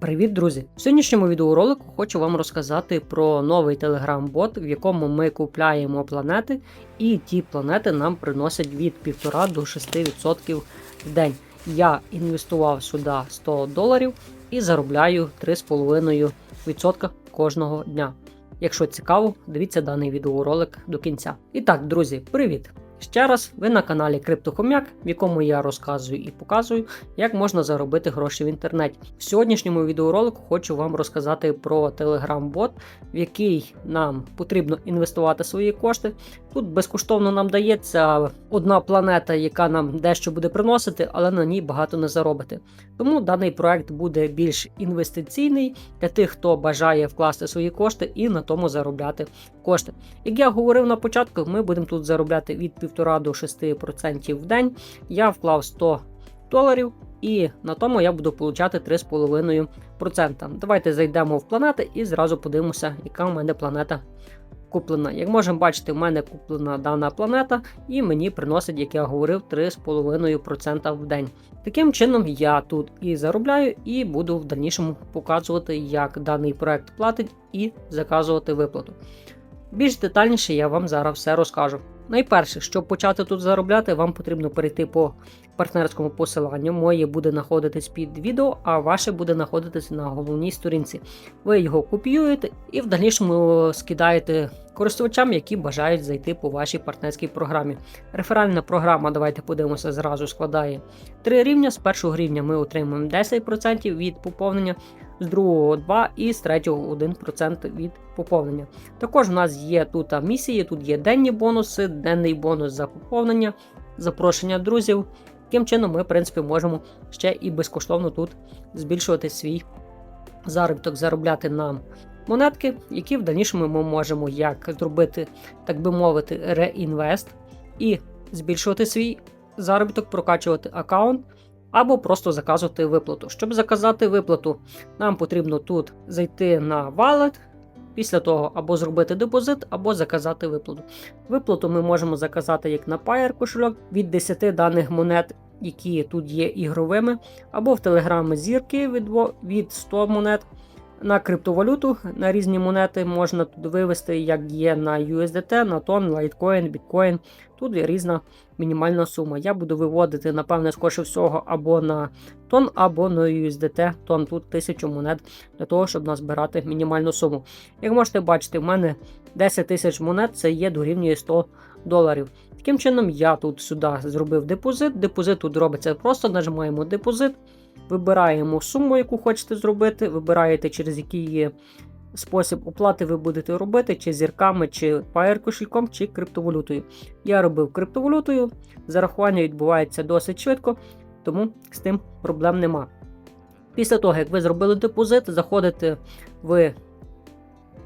Привіт, друзі! В сьогоднішньому відеоролику хочу вам розказати про новий телеграм-бот, в якому ми купляємо планети, і ті планети нам приносять від 1,5 до 6% в день. Я інвестував сюди 100 доларів і заробляю 3,5% кожного дня. Якщо цікаво, дивіться даний відеоролик до кінця. І так, друзі, привіт! Ще раз, ви на каналі Криптохом'як, в якому я розказую і показую, як можна заробити гроші в інтернеті. В сьогоднішньому відеоролику хочу вам розказати про Telegram-бот, в який нам потрібно інвестувати свої кошти. Тут безкоштовно нам дається одна планета, яка нам дещо буде приносити, але на ній багато не заробити. Тому даний проект буде більш інвестиційний для тих, хто бажає вкласти свої кошти і на тому заробляти кошти. Як я говорив на початку, ми будемо тут заробляти від 1,5 до 6% в день. Я вклав 100 доларів, і на тому я буду получати 3,5%. Давайте зайдемо в планети і зразу подивимося, яка у мене планета куплена. Як можемо бачити, в мене куплена дана планета, і мені приносить, як я говорив, 3,5% в день. Таким чином, я тут і заробляю, і буду в дальнішому показувати, як даний проект платить, і заказувати виплату. Більш детальніше я вам зараз все розкажу. Найперше, щоб почати тут заробляти, вам потрібно перейти по партнерському посиланню. Моє буде знаходитись під відео, а ваше буде знаходитись на головній сторінці. Ви його копіюєте і в дальнішому скидаєте користувачам, які бажають зайти по вашій партнерській програмі. Реферальна програма, давайте подивимося, зразу складає 3 рівня. З першого рівня ми отримуємо 10% від поповнення з другого 2 і з третього 1% від поповнення. Також в нас є тут місії, тут є денні бонуси, денний бонус за поповнення, запрошення друзів. Таким чином, ми, в принципі, можемо ще і безкоштовно тут збільшувати свій заробіток, заробляти нам монетки, які в дальнішому ми можемо як зробити, так би мовити, реінвест і збільшувати свій заробіток, прокачувати аккаунт або просто заказувати виплату. Щоб заказати виплату, нам потрібно тут зайти на wallet, після того або зробити депозит, або заказати виплату. Виплату ми можемо заказати як на Payer кошельок від 10 даних монет, які тут є ігровими, або в Телеграм зірки від від 100 монет. На криптовалюту на різні монети можна тут вивести, як є на USDT, на тон, Litecoin, Bitcoin. Тут є різна мінімальна сума. Я буду виводити, напевне, скорше всього, або на тон, або на USDT. Тон тут 1000 монет для того, щоб назбирати мінімальну суму. Як можете бачити, в мене 10 тисяч монет це є дорівнює 100 доларів. Таким чином, я тут сюди зробив депозит. Депозит тут робиться просто, нажимаємо депозит. Вибираємо суму, яку хочете зробити, вибираєте, через який спосіб оплати ви будете робити, чи зірками, чи Pair кошельком, чи криптовалютою. Я робив криптовалютою, зарахування відбувається досить швидко, тому з тим проблем нема. Після того, як ви зробили депозит, заходите в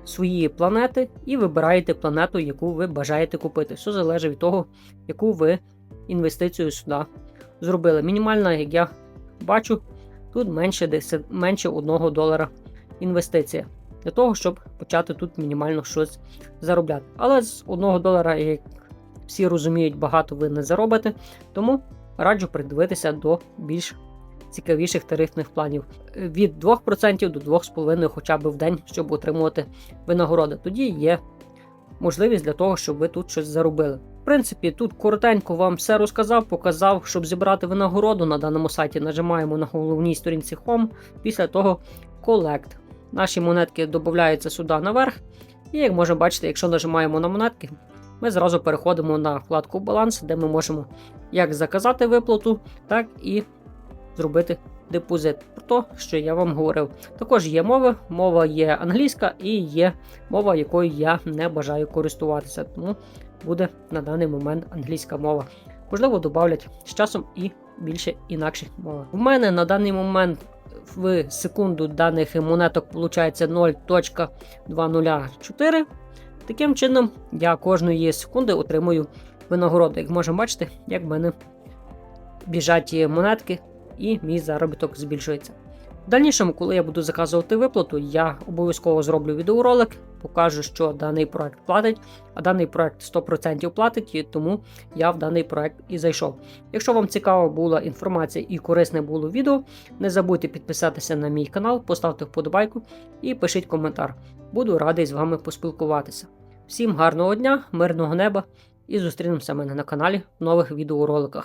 свої планети і вибираєте планету, яку ви бажаєте купити. Все залежить від того, яку ви інвестицію сюди зробили. Мінімальна, як я бачу, тут менше 10, менше 1 долара інвестиція. Для того, щоб почати тут мінімально щось заробляти. Але з 1 долара, як всі розуміють, багато ви не заробите. Тому раджу придивитися до більш цікавіших тарифних планів від 2% до 2,5% хоча б в день, щоб отримувати винагороди. Тоді є можливість для того, щоб ви тут щось заробили. В принципі, тут коротенько вам все розказав, показав, щоб зібрати винагороду на даному сайті. Нажимаємо на головній сторінці Home, після того Collect. Наші монетки додаються сюди наверх. І як можемо бачити, якщо нажимаємо на монетки, ми зразу переходимо на вкладку Баланс, де ми можемо як заказати виплату, так і зробити депозит. Про те, що я вам говорив. Також є мови, мова є англійська і є мова, якою я не бажаю користуватися. Тому буде на даний момент англійська мова. Можливо, додавлять з часом і більше інакших мов. У мене на даний момент в секунду даних монеток виходить 0.204. Таким чином, я кожної секунди отримую винагороду. Як можемо бачити, як в мене біжать монетки, і мій заробіток збільшується. В дальнішому, коли я буду заказувати виплату, я обов'язково зроблю відеоролик, покажу, що даний проект платить, а даний проект 100% платить, і тому я в даний проект і зайшов. Якщо вам цікава була інформація і корисне було відео, не забудьте підписатися на мій канал, поставте вподобайку і пишіть коментар. Буду радий з вами поспілкуватися. Всім гарного дня, мирного неба і зустрінемося мене на каналі в нових відеороликах.